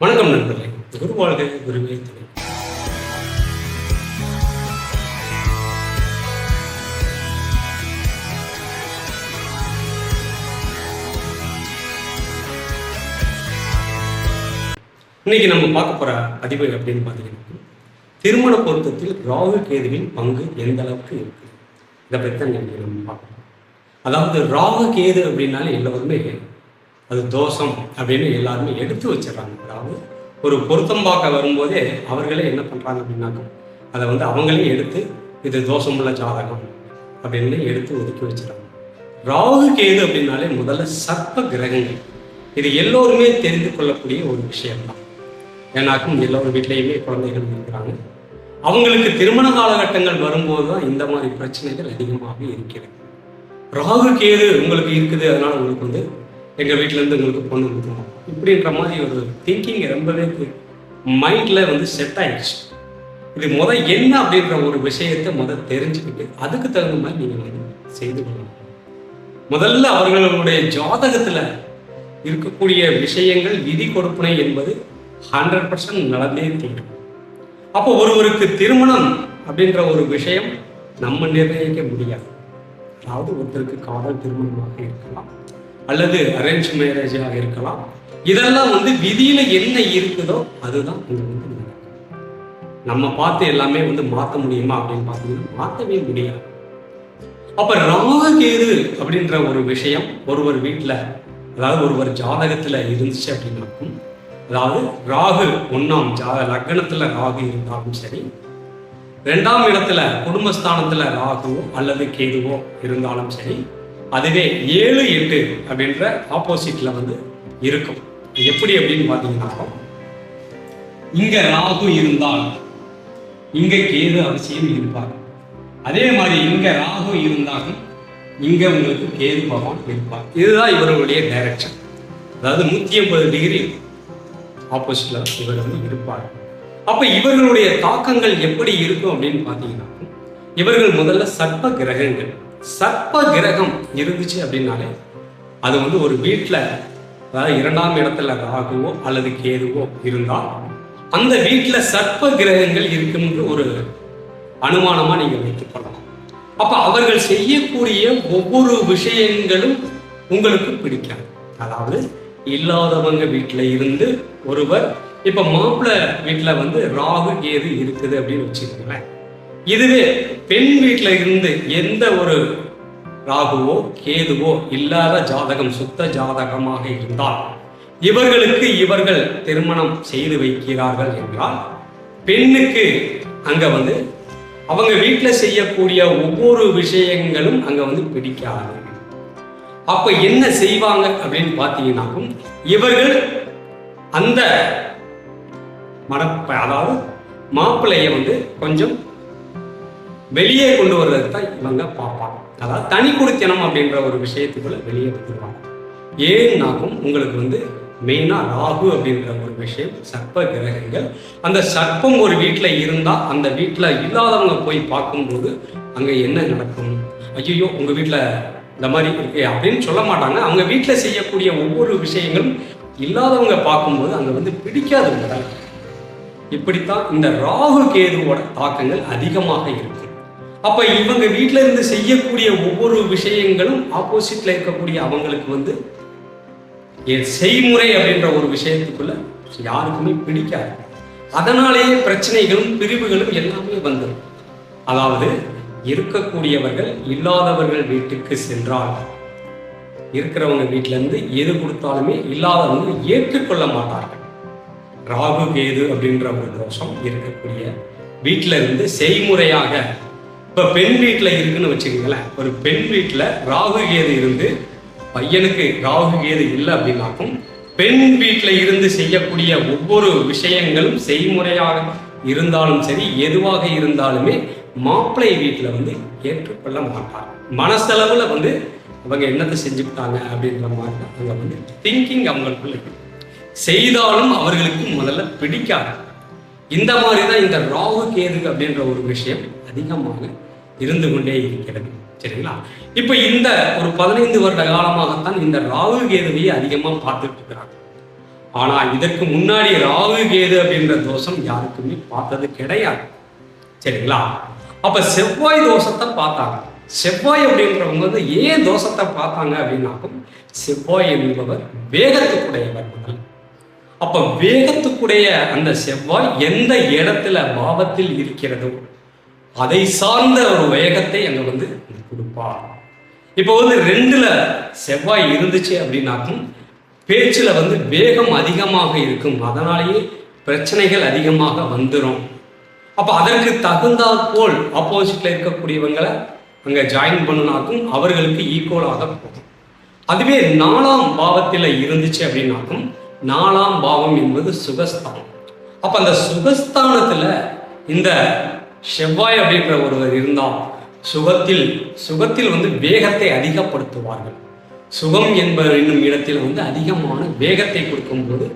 வணக்கம் நண்பர்களே. குரு வாழ்க குருவே. துணை இன்னைக்கு நம்ம பார்க்க போற பதிவு அப்படின்னு பார்த்தீங்கன்னா திருமண பொருத்தத்தில் ராகு கேதுவின் பங்கு எந்த அளவுக்கு இருக்கு? இதை பற்றி தான் நம்ம பார்க்கணும் அதாவது ராகு கேது அப்படின்னாலே எல்லோருமே அது தோஷம் அப்படின்னு எல்லாருமே எடுத்து வச்சிடறாங்க. அதாவது ஒரு பொருத்தம் பார்க்க வரும்போதே அவர்களே என்ன பண்றாங்க அப்படின்னாக்கா அதை வந்து அவங்களே எடுத்து இது தோஷமுள்ள ஜாதகம் அப்படின்னு எடுத்து ஒதுக்கி வச்சிடறாங்க. ராகு கேது அப்படின்னாலே முதல்ல சர்ப்ப கிரகங்கள். இது எல்லோருமே தெரிந்து கொள்ளக்கூடிய ஒரு விஷயம்தான். ஏன்னாக்கும் எல்லோரும் வீட்லேயுமே குழந்தைகள் இருக்கிறாங்க. அவங்களுக்கு திருமண காலகட்டங்கள் வரும்போது தான் இந்த மாதிரி பிரச்சனைகள் அதிகமாக இருக்கிறது. ராகு கேது உங்களுக்கு இருக்குது அதனால உங்களுக்கு வந்து எங்கள் வீட்டிலேருந்து இருந்து உங்களுக்கு பொண்ணு கொடுக்கணும் இப்படின்ற மாதிரி ஒரு திங்கிங் ரொம்பவே மைண்டில் வந்து செட் ஆயிடுச்சு. இது முத என்ன அப்படின்ற ஒரு விஷயத்தை முத தெரிஞ்சுக்கிட்டு அதுக்கு தகுந்த மாதிரி நீங்கள் வந்து செய்து கொள்ளணும். முதல்ல அவர்களுடைய ஜாதகத்தில் இருக்கக்கூடிய விஷயங்கள் விதி கொடுப்பனை என்பது ஹண்ட்ரட் பர்சன்ட் நடந்தே தீரும். அப்போ ஒருவருக்கு திருமணம் அப்படின்ற ஒரு விஷயம் நம்ம நிர்ணயிக்க முடியாது. அதாவது ஒருத்தருக்கு காதல் திருமணமாக இருக்கலாம். அல்லது அரேஞ்ச் மேரேஜாக இருக்கலாம். இதெல்லாம் வந்து விதியில என்ன இருக்குதோ அதுதான் இங்க வந்து நம்ம பார்த்து எல்லாமே வந்து மாற்ற முடியுமா அப்படின்னு பார்த்தீங்கன்னா மாற்றவே முடியாது. அப்ப ராகேது அப்படின்ற ஒரு விஷயம் ஒருவர் வீட்டில் அதாவது ஒருவர் ஜாதகத்துல இருந்துச்சு அப்படின்னாக்கும் அதாவது ராகு ஒன்னாம் ஜா லக்னத்துல ராகு இருந்தாலும் சரி ரெண்டாம் இடத்துல குடும்பஸ்தானத்துல ராகுவோ அல்லது கேதுவோ இருந்தாலும் சரி அதுவே ஏழு எட்டு அப்படின்ற ஆப்போசிட்ல வந்து இருக்கும். எப்படி அப்படின்னு பார்த்தீங்கன்னா இங்க ராகு இருந்தால் இங்க கேது அவசியம் இருப்பார் அதே மாதிரி இங்க ராகு இருந்தாலும் இங்க உங்களுக்கு கேது பகவான் இருப்பார். இதுதான் இவர்களுடைய டைரக்ஷன் அதாவது நூத்தி ஐம்பது டிகிரி ஆப்போசிட்ல இவர் வந்து இருப்பார். அப்ப இவர்களுடைய தாக்கங்கள் எப்படி இருக்கும் அப்படின்னு பார்த்தீங்கன்னா இவர்கள் முதல்ல சர்ப்ப கிரகங்கள். சர்ப்ப கிரகம் இருந்துச்சு அப்படின்னாலே அது வந்து ஒரு வீட்டில் அதாவது இரண்டாம் இடத்துல ராகுவோ அல்லது கேதுவோ இருந்தால் அந்த வீட்டில் சர்ப்ப கிரகங்கள் இருக்குன்ற ஒரு அனுமானமா நீங்க வைத்துக் கொள்ளலாம். அப்ப அவர்கள் செய்யக்கூடிய ஒவ்வொரு விஷயங்களும் உங்களுக்கு பிடிக்காது. அதாவது இல்லாதவங்க வீட்டில் இருந்து ஒருவர் இப்ப மாப்பிள்ளை வீட்டில் வந்து ராகு கேது இருக்குது அப்படின்னு வச்சுக்கோங்களேன். இதுவே பெண் வீட்டில் இருந்து எந்த ஒரு ராகுவோ கேதுவோ இல்லாத ஜாதகம் சுத்த ஜாதகமாக இருந்தால் இவர்களுக்கு இவர்கள் திருமணம் செய்து வைக்கிறார்கள் என்றால் பெண்ணுக்கு அங்க வந்து அவங்க வீட்டில் செய்யக்கூடிய ஒவ்வொரு விஷயங்களும் அங்க வந்து பிடிக்காது. அப்ப என்ன செய்வாங்க அப்படின்னு பார்த்தீங்கன்னாக்கும் இவர்கள் அந்த மன அதாவது மாப்பிள்ளைய வந்து கொஞ்சம் வெளியே கொண்டு வர்றது தான் இவங்க பார்ப்பாங்க. அதாவது தனி குடித்தனம் அப்படின்ற ஒரு விஷயத்துக்குள்ள வெளியே வந்துருவாங்க. ஏன்னாகும் உங்களுக்கு வந்து மெயினாக ராகு அப்படின்ற ஒரு விஷயம் சர்ப்ப கிரகங்கள் அந்த சர்ப்பம் ஒரு வீட்டில் இருந்தால் அந்த வீட்டில் இல்லாதவங்க போய் பார்க்கும்போது அங்கே என்ன நடக்கும்? ஐயோ உங்கள் வீட்டில் இந்த மாதிரி இருக்கு அப்படின்னு சொல்ல மாட்டாங்க. அவங்க வீட்டில் செய்யக்கூடிய ஒவ்வொரு விஷயங்களும் இல்லாதவங்க பார்க்கும்போது அங்கே வந்து பிடிக்காதவங்க தான் இப்படித்தான் இந்த ராகு கேதுவோட தாக்கங்கள் அதிகமாக இருக்கு. அப்ப இவங்க வீட்டில் இருந்து செய்யக்கூடிய ஒவ்வொரு விஷயங்களும் ஆப்போசிட்ல இருக்கக்கூடிய அவங்களுக்கு வந்து எ- செய்முறை அப்படின்ற ஒரு விஷயத்துக்குள்ள யாருக்குமே பிடிக்காது. அதனாலேயே பிரச்சனைகளும் பிரிவுகளும் எல்லாமே வந்துடும் அதாவது இருக்கக்கூடியவர்கள் இல்லாதவர்கள் வீட்டுக்கு சென்றால் இருக்கிறவங்க வீட்டிலேருந்து இருந்து எது கொடுத்தாலுமே இல்லாதவங்க ஏற்றுக்கொள்ள மாட்டார்கள். ராகு கேது அப்படின்ற ஒரு தோஷம் இருக்கக்கூடிய வீட்டில இருந்து செய்முறையாக இப்போ பெண் வீட்டில் இருக்குன்னு வச்சுக்கோங்களேன் ஒரு பெண் வீட்டில் ராகு கேது இருந்து பையனுக்கு ராகு கேது இல்லை அப்படின்னாக்கும் பெண் வீட்டில் இருந்து செய்யக்கூடிய ஒவ்வொரு விஷயங்களும் செய்முறையாக இருந்தாலும் சரி எதுவாக இருந்தாலுமே மாப்பிள்ளை வீட்டில் வந்து ஏற்றுக்கொள்ள மாட்டார் மனசளவில் வந்து அவங்க என்னத்தை செஞ்சுக்கிட்டாங்க அப்படின்ற மாதிரி தான் அவங்க வந்து திங்கிங் அவங்களுக்குள்ள செய்தாலும் அவர்களுக்கு முதல்ல பிடிக்காது. இந்த மாதிரி தான் இந்த ராகு கேது அப்படின்ற ஒரு விஷயம் அதிகமாக இருந்து கொண்டே இருக்கிறது. சரிங்களா? இப்போ இந்த ஒரு பதினைந்து வருட காலமாகத்தான் இந்த ராகு கேதுவையை அதிகமாக பார்த்துட்டு இருக்கிறாங்க. ஆனா இதற்கு முன்னாடி ராகு கேது அப்படின்ற தோஷம் யாருக்குமே பார்த்தது கிடையாது. சரிங்களா? அப்ப செவ்வாய் தோஷத்தை பார்த்தாங்க. செவ்வாய் அப்படின்றவங்க வந்து ஏன் தோஷத்தை பார்த்தாங்க அப்படின்னாக்கும் செவ்வாய் என்பவர் வேகத்துக்குடையவர் முதல் அப்ப வேகத்துக்குடைய அந்த செவ்வாய் எந்த இடத்துல பாவத்தில் இருக்கிறதோ அதை சார்ந்த ஒரு வேகத்தை அங்க வந்து கொடுப்பார் இப்போ வந்து ரெண்டுல செவ்வாய் இருந்துச்சு அப்படின்னாக்கும் பேச்சில் வந்து வேகம் அதிகமாக இருக்கும். அதனாலேயே பிரச்சனைகள் அதிகமாக வந்துடும் அப்போ அதற்கு தகுந்தாற் போல் ஆப்போசிட்ல இருக்கக்கூடியவங்களை அங்கே ஜாயின் பண்ணினாக்கும் அவர்களுக்கு ஈக்குவலாக போகும். அதுவே நாலாம் பாவத்தில் இருந்துச்சு அப்படின்னாக்கும் நாலாம் பாவம் என்பது சுகஸ்தானம். அப்போ அந்த சுகஸ்தானத்தில் இந்த செவ்வாய் அப்படின்ற ஒருவர் இருந்தால் சுகத்தில் சுகத்தில் வந்து வேகத்தை அதிகப்படுத்துவார்கள். சுகம் என்பது என்னும் இடத்தில் வந்து அதிகமான வேகத்தை கொடுக்கும்போது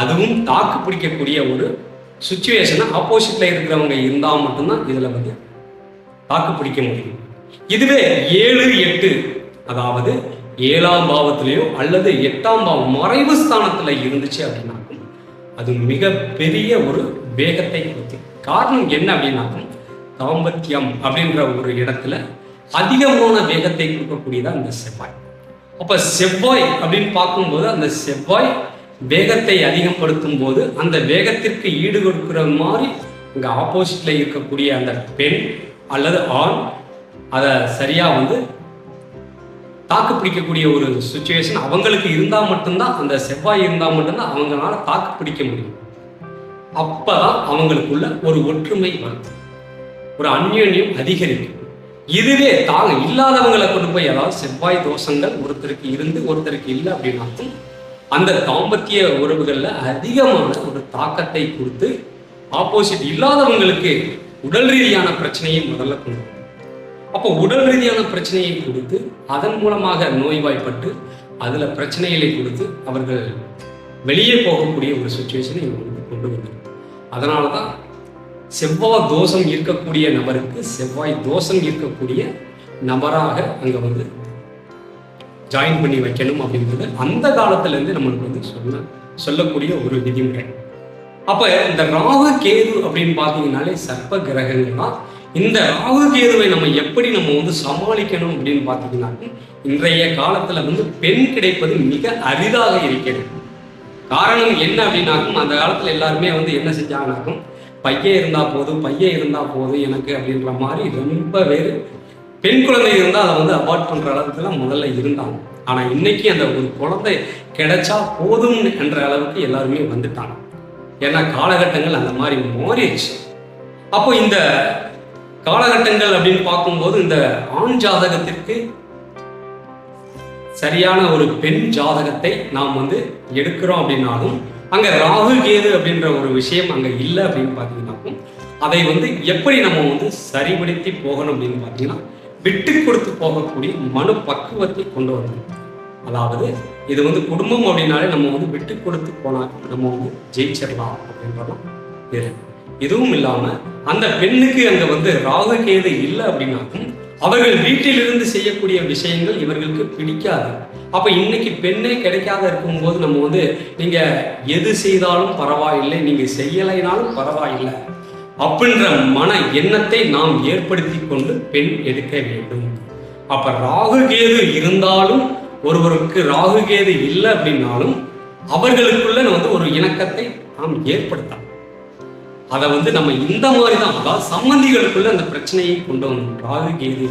அதுவும் தாக்கு பிடிக்கக்கூடிய ஒரு சுச்சுவேஷனை ஆப்போசிட்ல இருக்கிறவங்க இருந்தால் மட்டும்தான் இதில் வந்து தாக்கு பிடிக்க முடியும். இதுவே ஏழு எட்டு அதாவது ஏழாம் பாவத்திலேயோ அல்லது எட்டாம் பாவம் மறைவு ஸ்தானத்தில் இருந்துச்சு அப்படின்னாக்கும் அது மிக பெரிய ஒரு வேகத்தை கொடுக்கும். காரணம் என்ன அப்படின்னாக்கும் தாம்பத்தியம் அப்படின்ற ஒரு இடத்துல அதிகமான வேகத்தை கொடுக்கக்கூடியதா இந்த செவ்வாய். அப்ப செவ்வாய் அப்படின்னு பார்க்கும்போது அந்த செவ்வாய் வேகத்தை அதிகப்படுத்தும் போது அந்த வேகத்திற்கு ஈடு கொடுக்கிற மாதிரி இங்க ஆப்போசிட்ல இருக்கக்கூடிய அந்த பெண் அல்லது ஆண் அதை சரியா வந்து தாக்கு பிடிக்கக்கூடிய ஒரு சுச்சுவேஷன் அவங்களுக்கு இருந்தால் மட்டும்தான் அந்த செவ்வாய் இருந்தால் மட்டும்தான் அவங்களால தாக்கு பிடிக்க முடியும். அப்பதான் அவங்களுக்குள்ள ஒரு ஒற்றுமை வரும். ஒரு அந்யோன்யம் அதிகரிக்கும். இதுவே தாங்க இல்லாதவங்களை கொண்டு போய் அதாவது செவ்வாய் தோஷங்கள் ஒருத்தருக்கு இருந்து ஒருத்தருக்கு இல்லை அப்படின்னாக்கும் அந்த தாம்பத்திய உறவுகளில் அதிகமான ஒரு தாக்கத்தை கொடுத்து ஆப்போசிட் இல்லாதவங்களுக்கு உடல் ரீதியான பிரச்சனையை முதல்ல கொண்டு அப்போ உடல் ரீதியான பிரச்சனையை கொடுத்து அதன் மூலமாக நோய்வாய்ப்பட்டு அதுல பிரச்சனைகளை கொடுத்து அவர்கள் வெளியே போகக்கூடிய ஒரு சுச்சுவேஷனை இவங்க வந்து கொண்டு வந்தது அதனால தான் செவ்வாய் தோஷம் இருக்கக்கூடிய நபருக்கு செவ்வாய் தோஷம் இருக்கக்கூடிய நபராக அங்கே வந்து ஜாயின் பண்ணி வைக்கணும் அப்படின்றது அந்த காலத்துலேருந்து நம்மளுக்கு வந்து சொல்ல சொல்லக்கூடிய ஒரு விதிமுறை. அப்போ இந்த ராகு கேது அப்படின்னு பார்த்தீங்கன்னாலே சர்ப்ப கிரகங்கள் தான். இந்த ராகு கேதுவை நம்ம எப்படி நம்ம வந்து சமாளிக்கணும் அப்படின்னு பார்த்தீங்கன்னா இன்றைய காலத்தில் வந்து பெண் கிடைப்பது மிக அரிதாக இருக்கிறது. காரணம் என்ன அப்படின்னாக்கும் அந்த காலத்தில் எல்லாருமே வந்து என்ன செஞ்சாங்கனாக்கும் பையன் இருந்தா போதும் பையன் இருந்தா போதும் எனக்கு அப்படின்ற மாதிரி ரொம்ப பேர் பெண் குழந்தை இருந்தால் அதை வந்து அவாய்ட் பண்ணுற அளவுக்குலாம் முதல்ல இருந்தாங்க. ஆனால் இன்னைக்கு அந்த ஒரு குழந்தை கிடைச்சா போதும் என்ற அளவுக்கு எல்லாருமே வந்துட்டாங்க. ஏன்னா காலகட்டங்கள் அந்த மாதிரி மாறிடுச்சு. அப்போ இந்த காலகட்டங்கள் அப்படின்னு பார்க்கும்போது இந்த ஆண் ஜாதகத்திற்கு சரியான ஒரு பெண் ஜாதகத்தை நாம் வந்து எடுக்கிறோம் அப்படின்னாலும் அங்க ராகு கேது அப்படின்ற ஒரு விஷயம் அங்க இல்லை அப்படின்னு பார்த்தீங்கன்னாக்கும் அதை வந்து எப்படி நம்ம வந்து சரிபடுத்தி போகணும் அப்படின்னு பார்த்தீங்கன்னா விட்டு கொடுத்து போகக்கூடிய மனு பக்குவத்தை கொண்டு வரணும். அதாவது இது வந்து குடும்பம் அப்படின்னாலே நம்ம வந்து விட்டு கொடுத்து போனா நம்ம வந்து ஜெயிச்சிடலாம் அப்படின்றதும் இது இதுவும் இல்லாம அந்த பெண்ணுக்கு அங்க வந்து ராகு கேது இல்லை அப்படின்னாக்கும் அவர்கள் வீட்டிலிருந்து செய்யக்கூடிய விஷயங்கள் இவர்களுக்கு பிடிக்காது. அப்ப இன்னைக்கு பெண்ணே கிடைக்காத இருக்கும்போது நம்ம வந்து நீங்க எது செய்தாலும் பரவாயில்லை நீங்க செய்யலைனாலும் பரவாயில்லை அப்படின்ற மன எண்ணத்தை நாம் ஏற்படுத்தி கொண்டு பெண் எடுக்க வேண்டும். அப்ப ராகு கேது இருந்தாலும் ஒருவருக்கு ராகு கேது இல்லை அப்படின்னாலும் அவர்களுக்குள்ள வந்து ஒரு இணக்கத்தை நாம் ஏற்படுத்தலாம். அதை வந்து நம்ம இந்த மாதிரி தான் அதாவது சம்மந்திகளுக்குள்ள அந்த பிரச்சனையை கொண்டு வந்தோம் ராகு கேது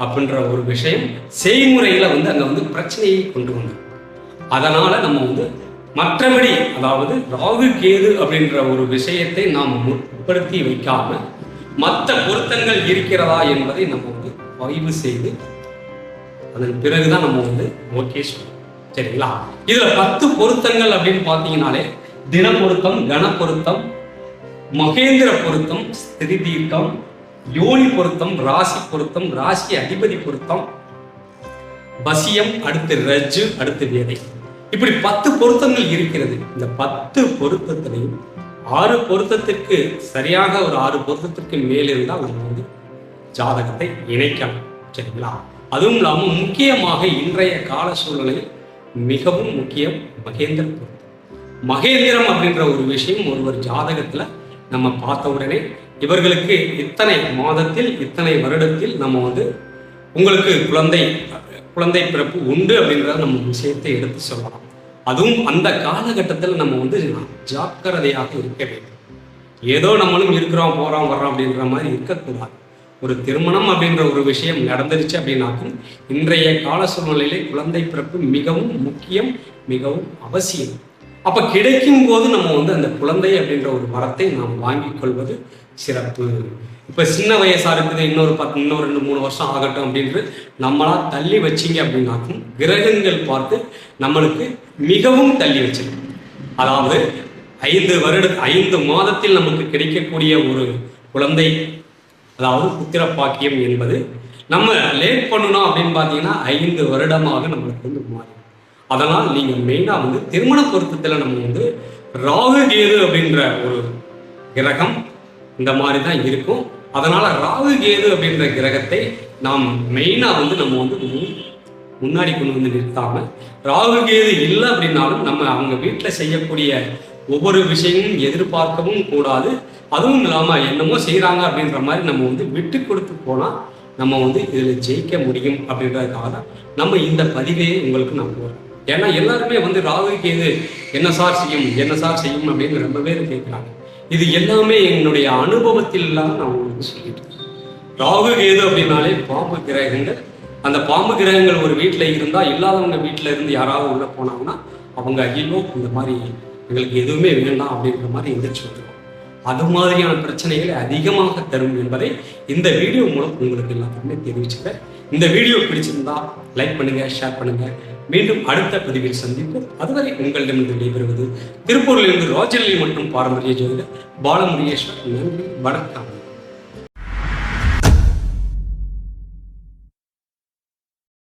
அப்படின்ற ஒரு விஷயம் செய்முறையில வந்து அங்க வந்து பிரச்சனையை கொண்டு வந்தோம் அதனால நம்ம வந்து மற்றபடி அதாவது ராகு கேது அப்படின்ற ஒரு விஷயத்தை நாம் முற்படுத்தி வைக்காம மற்ற பொருத்தங்கள் இருக்கிறதா என்பதை நம்ம வந்து ஆய்வு செய்து அதன் பிறகுதான் நம்ம வந்து ஓகே சரிங்களா? இதுல பத்து பொருத்தங்கள் அப்படின்னு பார்த்தீங்கன்னாலே தின பொருத்தம் கன பொருத்தம் மகேந்திர பொருத்தம் ஸ்திரி தீர்க்கம் யோனி பொருத்தம் ராசி பொருத்தம் ராசி அதிபதி பொருத்தம் வசியம் அடுத்து ரஜ்ஜு அடுத்து வேதை. இப்படி பத்து பொருத்தங்கள் இருக்கிறது. இந்த பத்து பொருத்தத்திலையும் ஆறு பொருத்தத்திற்கு சரியாக ஒரு ஆறு பொருத்தத்திற்கு மேல் இருந்தால் அவங்க வந்து ஜாதகத்தை இணைக்கலாம். சரிங்களா? அதுவும் இல்லாமல் முக்கியமாக இன்றைய கால சூழ்நிலையில் மிகவும் முக்கியம் மகேந்திர பொருத்தம். மகேந்திரம் அப்படின்ற ஒரு விஷயம் ஒருவர் ஜாதகத்துல நம்ம பார்த்த உடனே இவர்களுக்கு இத்தனை மாதத்தில் இத்தனை வருடத்தில் நம்ம வந்து உங்களுக்கு குழந்தை குழந்தை பிறப்பு உண்டு அப்படின்றத நம்ம விஷயத்தை எடுத்து சொல்லலாம். அதுவும் அந்த காலகட்டத்தில் நம்ம வந்து ஜாக்கிரதையாக இருக்க வேண்டும். ஏதோ நம்மளும் இருக்கிறோம் போகிறோம் வர்றோம் அப்படின்ற மாதிரி இருக்கக்கூடாது. ஒரு திருமணம் அப்படின்ற ஒரு விஷயம் நடந்துருச்சு அப்படின்னாக்கும் இன்றைய கால சூழ்நிலையிலே குழந்தை பிறப்பு மிகவும் முக்கியம் மிகவும் அவசியம். அப்ப கிடைக்கும் போது நம்ம வந்து அந்த குழந்தை அப்படின்ற ஒரு வரத்தை நாம் வாங்கிக் கொள்வது சிறப்பு. இப்ப சின்ன வயசா இருக்குது இன்னொரு பத்து இன்னொரு ரெண்டு மூணு வருஷம் ஆகட்டும் அப்படின்ட்டு நம்மளா தள்ளி வச்சீங்க அப்படின்னாக்கும் கிரகங்கள் பார்த்து நம்மளுக்கு மிகவும் தள்ளி வச்சிருக்கு. அதாவது ஐந்து வருட ஐந்து மாதத்தில் நமக்கு கிடைக்கக்கூடிய ஒரு குழந்தை அதாவது புத்திர பாக்கியம் என்பது நம்ம லேட் பண்ணணும் அப்படின்னு பார்த்தீங்கன்னா ஐந்து வருடமாக நம்மளுக்கு வந்து மாறி அதனால் நீங்கள் மெயினாக வந்து திருமண பொருத்தத்தில் நம்ம வந்து ராகு கேது அப்படின்ற ஒரு கிரகம் இந்த மாதிரி தான் இருக்கும். அதனால் ராகு கேது அப்படின்ற கிரகத்தை நாம் மெயினாக வந்து நம்ம வந்து முன்னாடி கொண்டு வந்து நிறுத்தாமல் ராகு கேது இல்லை அப்படின்னாலும் நம்ம அவங்க வீட்டில் செய்யக்கூடிய ஒவ்வொரு விஷயமும் எதிர்பார்க்கவும் கூடாது. அதுவும் இல்லாமல் என்னமோ செய்கிறாங்க அப்படின்ற மாதிரி நம்ம வந்து விட்டு கொடுத்து போனால் நம்ம வந்து இதில் ஜெயிக்க முடியும் அப்படின்றதுக்காக தான் நம்ம இந்த பதிவையே உங்களுக்கு நான் போகிறோம் ஏன்னா எல்லாருமே வந்து ராகு கேது என்ன சார் செய்யும் என்ன சார் செய்யும் அப்படின்னு ரொம்ப பேர் கேட்குறாங்க இது எல்லாமே என்னுடைய அனுபவத்தில் தான் நான் உங்களுக்கு சொல்லிட்டு ராகு கேது அப்படின்னாலே பாம்பு கிரகங்கள். அந்த பாம்பு கிரகங்கள் ஒரு வீட்டில் இருந்தால் இல்லாதவங்க வீட்டில் இருந்து யாராவது உள்ள போனாங்கன்னா அவங்க ஐயோ இந்த மாதிரி எங்களுக்கு எதுவுமே வேண்டாம் அப்படின்ற மாதிரி எந்திரிச்சு வந்துடும் அது மாதிரியான பிரச்சனைகளை அதிகமாக தரும் என்பதை இந்த வீடியோ மூலம் உங்களுக்கு எல்லாத்துக்குமே தெரிவிச்சுக்கிறேன். இந்த வீடியோ பிடிச்சிருந்தா லைக் பண்ணுங்கள் ஷேர் பண்ணுங்க. மீண்டும் அடுத்த பதிவில் சந்திப்போம். அதுவரை உங்களிடமிருந்து விடைபெறுவது திருப்பூரிலிருந்து ராஜலி மற்றும் பாரம்பரிய ஜோதிடர் பாலமுருகேஸ்வர் நன்றி வணக்கம்.